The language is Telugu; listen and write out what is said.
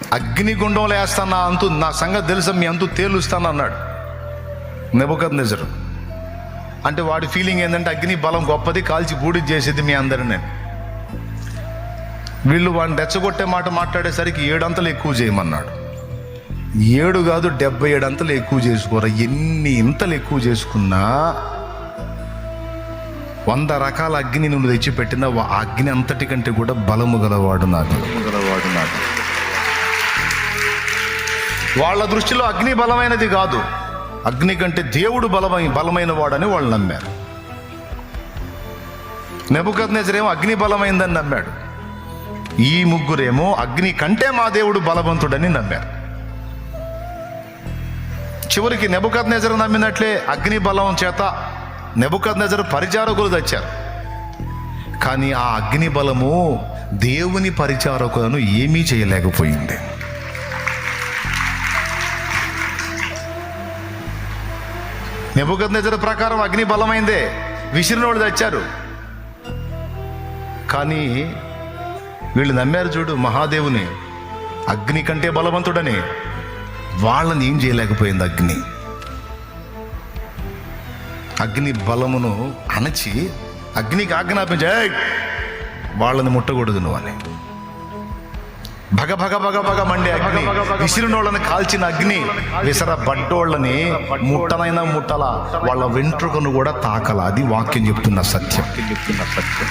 అగ్నిగుండంలో వేస్తానా అంతు నా సంగతి తెలుసా మీ అంతు తేలుస్తాను అన్నాడు. నెబద్ నిజరు అంటే వాడి ఫీలింగ్ ఏంటంటే అగ్ని బలం గొప్పది కాల్చి బూడి చేసేది మీ అందరిని వీళ్ళు వాడిని రెచ్చగొట్టే మాట మాట్లాడేసరికి ఏడంతలు ఎక్కువ చేయమన్నాడు. ఏడు కాదు డెబ్బై ఏడు అంతలు ఎక్కువ చేసుకోరా ఎన్ని ఇంతలు ఎక్కువ చేసుకున్నా వంద రకాల అగ్ని నువ్వు తెచ్చిపెట్టిన ఆ అగ్ని అంతటి కంటే కూడా బలము గలవాడు నాకు గలవాడు నాకు వాళ్ళ దృష్టిలో అగ్ని బలమైనది కాదు. అగ్ని కంటే దేవుడు బలమైన బలమైన వాడని వాళ్ళు నమ్మారు. నెబుకద్నేజరేమో అగ్ని బలమైందని నమ్మాడు. ఈ ముగ్గురేమో అగ్ని కంటే మా దేవుడు బలవంతుడని నమ్మారు. చివరికి నెబుకద్ నెజరు నమ్మినట్లే అగ్ని బలం చేత నెబుకద్ నెజరు పరిచారకులు తెచ్చారు. కానీ ఆ అగ్ని బలము దేవుని పరిచారకులను ఏమీ చేయలేకపోయింది. నెబుకద్ ప్రకారం అగ్ని బలమైందే. విసిరినోళ్ళు తెచ్చారు. కానీ వీళ్ళు నమ్మారు చూడు మహాదేవుని. అగ్ని కంటే బలవంతుడని. వాళ్ళని ఏం చేయలేకపోయింది అగ్ని. అగ్ని బలమును అణచి అగ్నికి ఆజ్ఞాపించే వాళ్ళని ముట్టకూడదు నువ్వు అని. భగ భగ భగ భగ మండే అగ్ని. విసిరినోళ్ళని కాల్చిన అగ్ని. విసర బడ్డోళ్ళని ముట్టనైనా ముట్టల. వాళ్ళ వెంట్రుకను కూడా తాకల. అది వాక్యం చెప్తున్న సత్యం. చెప్తున్న సత్యం